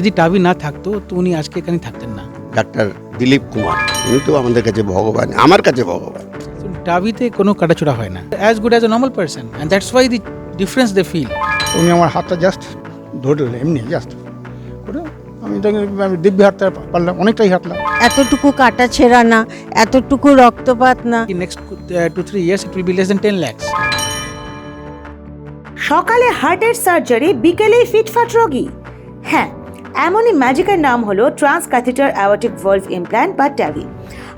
যদি টাবি না থাকতো তো উনি আজকে এখানে থাকতেন না। ডাক্তার দিলীপ কুমার উনি তো আমাদের কাছে ভগবান আমার কাছে ভগবান। টাবিতে কোনো কাটাচোড়া হয় না। As good as a normal person and that's why the difference they feel উনি আমার হাতটা জাস্ট ধরলেন এমনি জাস্ট করে আমি আমি দিব্যি হাঁটতে পারলাম অনেকটাই হাঁটলাম। এতটুকু কাটা ছেঁড়া না এতটুকু রক্তপাত না। Next two three years it will be less than ten lakhs সকালে হার্টের সার্জারি বিকেলেই ফিটফাট রোগী। হ্যাঁ এমনই ম্যাজিকের নাম হলো transcatheter aortic valve implant বা ট্যাভি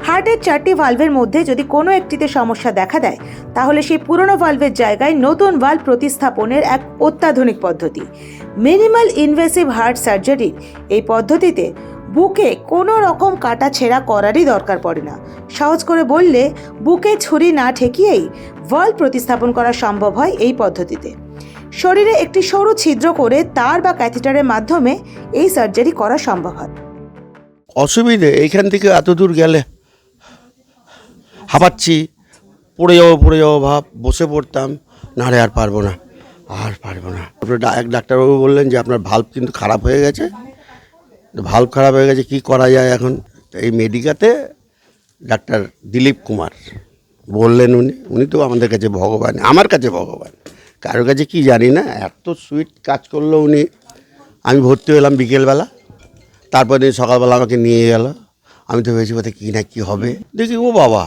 হার্টের চারটি ভালভের মধ্যে যদি কোনো একটিতে সমস্যা দেখা দেয়, তাহলে সেই পুরনো ভালভের জায়গায় নতুন ভালভ প্রতিস্থাপনের এক অত্যাধুনিক পদ্ধতি। মিনিমাল ইনভেসিভ হার্ট সার্জারির এই পদ্ধতিতে বুকে কোনো রকম কাটা ছেঁড়া করারই দরকার পড়ে না। সহজ করে বললে, বুকে ছুরি না ঠেকিয়েই ভাল্ভ প্রতিস্থাপন করা সম্ভব হয় এই পদ্ধতিতে। শরীরে একটি সরু ছিদ্র করে তার বা ক্যাথিটারের মাধ্যমে এই সার্জারি করা সম্ভব হয়। অসুবিধে, এইখান থেকে এত দূর গেলে। হাঁপাচ্ছি, পড়ে যাব পড়ে যাব, ভাব, বসে পড়তাম। না রে, আর পারব না, আর পারব না। এক ডাক্তারবাবু বললেন যে, আপনার ভাল্ব কিন্তু খারাপ হয়ে গেছে। ভাল্ব খারাপ হয়ে গেছে, কি করা যায় এখন? এই মেডিকাতে ডাক্তার দিলীপ কুমার বললেন উনি। উনি তো আমাদের কাছে ভগবান, আমার কাছে ভগবান। কারোর কাছে কি জানি না, এত সুইট কাজ করল উনি। আমি ভর্তি হলাম বিকেলবেলা, তারপর দিন সকালবেলা আমাকে নিয়ে গেল। আমি তো ভেবেছি বোধহয় কী না কী হবে। দেখি, ও বাবা,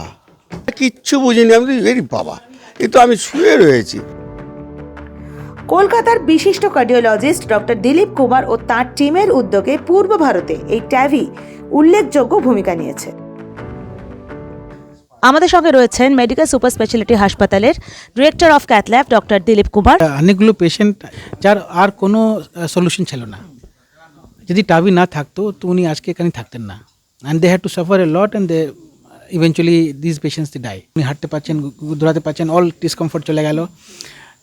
কিচ্ছু বুঝিনি। আমি তো এরি বাবা, এ তো আমি শুয়ে রয়েছি। কলকাতার বিশিষ্ট কার্ডিওলজিস্ট ডক্টর দিলীপ কুমার ও তাঁর টিমের উদ্যোগে পূর্ব ভারতে এই ট্যাভি উল্লেখযোগ্য ভূমিকা নিয়েছে। আমাদের সঙ্গে রয়েছেন মেডিকেল সুপার স্পেশালিটি হাসপাতালের director of cath lab doctor Dilip Kumar. অনেকগুলো পেশেন্ট যার আর কোনো সলিউশন ছিল না। যদি টাবি না থাকতো, তো উনি আজকে এখানে থাকতেন না। And they had to suffer a lot and they eventually this patients they die উনি হাঁটতে পারছেন দৌড়াতে পারছেন অল ডিসকমফর্ট চলে গেল।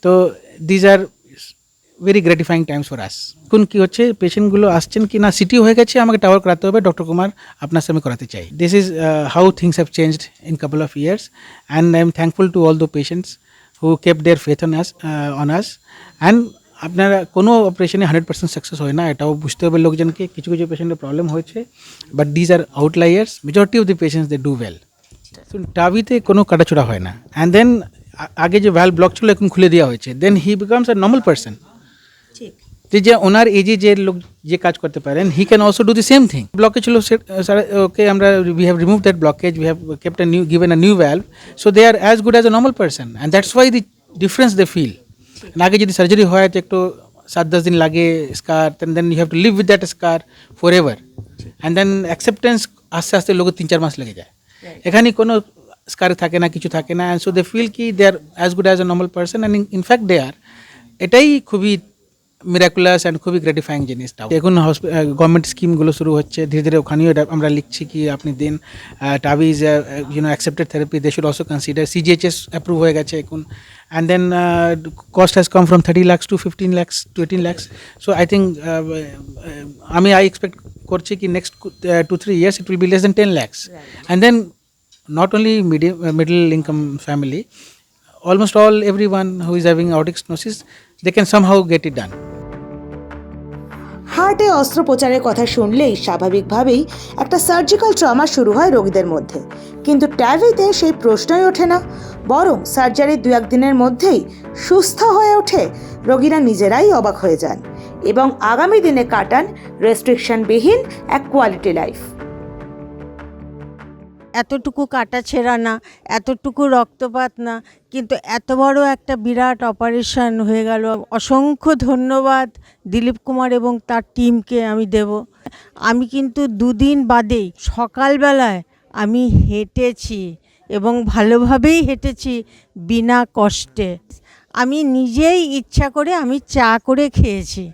তো these are very gratifying times for us এখন কী হচ্ছে পেশেন্টগুলো আসছেন কি না সিটি হয়ে গেছে, আমাকে টাওয়ার করাতে হবে ডক্টর কুমার আপনার সাথে আমি করাতে চাই। This is how things have changed in couple of years and I am thankful to all the patients who kept their faith on us on us and আপনারা কোনো অপারেশনে হান্ড্রেড পার্সেন্ট সাকসেস হয় না, এটাও বুঝতে হবে লোকজনকে, কিছু কিছু পেশেন্টের প্রবলেম হয়েছে but these are outliers majority of the patients they do well তো টাবিতে কোনো কাটাচোড়া হয় না। অ্যান্ড দেন আগে যে ভ্যাল ব্লক ছিল এখন খুলে দেওয়া হয়েছে। Then he becomes a normal person যে যে ওনার এজে যে লোক যে কাজ করতে পারেন he can also do the same thing blockage ছিল ওকে আমরা we have remove that blockage we have kept a new given a new valve so they are as good as a normal person and that's why the difference they feel আগে যদি surgery হয় তো একটু সাত দশ দিন লাগে scar then you have to live with that scar forever and then acceptance আস্তে আস্তে লোকের তিন চার মাস লেগে যায়। এখানে কোনো স্কার থাকে না কিছু থাকে না সো দে ফিল কি they are as good as a normal person and in fact they are এটাই খুবই মিরাকুলাস অ্যান্ড খুবই গ্র্যাটিফাইং জিনিসটা এখন গভর্নমেন্ট স্কিমগুলো শুরু হচ্ছে। ধীরে ধীরে ওখানেও এটা আমরা লিখছি কি আপনি দিন TAVI is you know accepted therapy they should also consider CGHS approve হয়ে গেছে এখন। And then cost has come from thirty lakhs to fifteen lakhs to eighteen lakhs so I think আমি আই এক্সপেক্ট করছি কি next two three years it will be less than ten lakhs and then not only medium, uh, middle income family, almost all everyone who is having aortic stenosis, they can somehow get it done. হার্টে অস্ত্রোপচারের কথা শুনলেই স্বাভাবিকভাবেই একটা surgical trauma শুরু হয় রোগীদের মধ্যে। কিন্তু ট্যাভিতে সেই প্রশ্নই ওঠে না। বরং সার্জারির দু একদিনের মধ্যেই সুস্থ হয়ে ওঠে, রোগীরা নিজেরাই অবাক হয়ে যান এবং আগামী দিনে কাটান রেস্ট্রিকশনবিহীন এক কোয়ালিটি লাইফ এতটুকু কাটা ছেঁড়া না, এতটুকু রক্তপাত না, কিন্তু এত বড় একটা বিরাট অপারেশন হয়ে গেল। অসংখ্য ধন্যবাদ দিলীপ কুমার এবং তার টিমকে আমি দেব। আমি কিন্তু দুদিন বাদেই সকালবেলায় আমি হেঁটেছি এবং ভালোভাবেই হেঁটেছি বিনা কষ্টে। আমি নিজেই ইচ্ছা করে আমি চা করে খেয়েছি।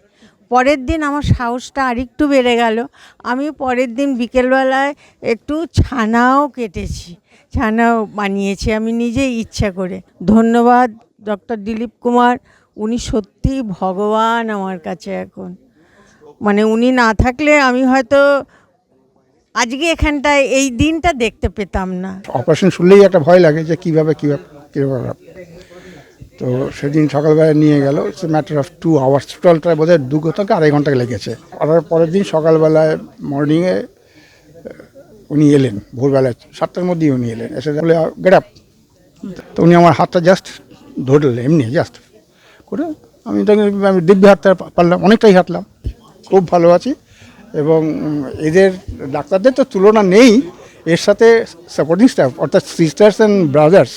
পরের দিন আমার সাহসটা আরেকটু বেড়ে গেল। আমি পরের দিন বিকেলবেলায় একটু ছানাও কেটেছি, ছানাও বানিয়েছি আমি নিজেই ইচ্ছা করে। ধন্যবাদ ডক্টর দিলীপ কুমার, উনি সত্যিই ভগবান আমার কাছে এখন। মানে উনি না থাকলে আমি হয়তো আজকে এখানটায় এই দিনটা দেখতে পেতাম না। অপারেশন শুনলেই একটা ভয় লাগে যে কীভাবে কীভাবে কীভাবে তো সেদিন সকালবেলা নিয়ে গেল it's matter of two hours টোটালটায় বোধ হয় দু থেকে আড়াই ঘণ্টা লেগেছে। আর পরের দিন সকালবেলায় মর্নিংয়ে উনি এলেন, ভোরবেলায়, সাতটার মধ্যেই উনি এলেন। এসে বলে গেট আপ তো উনি আমার হাতটা জাস্ট ধরলেন, এমনি জাস্ট করে আমি তখন আমি দিব্যি হাঁটতে পারলাম, অনেকটাই হাঁটলাম। খুব ভালো আছি। এবং এদের ডাক্তারদের তো তুলনা নেই, এর সাথে সাপোর্টিং স্টাফ অর্থাৎ সিস্টার্স অ্যান্ড ব্রাদার্স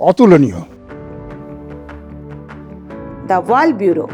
অতুলনীয়। The wall bureau.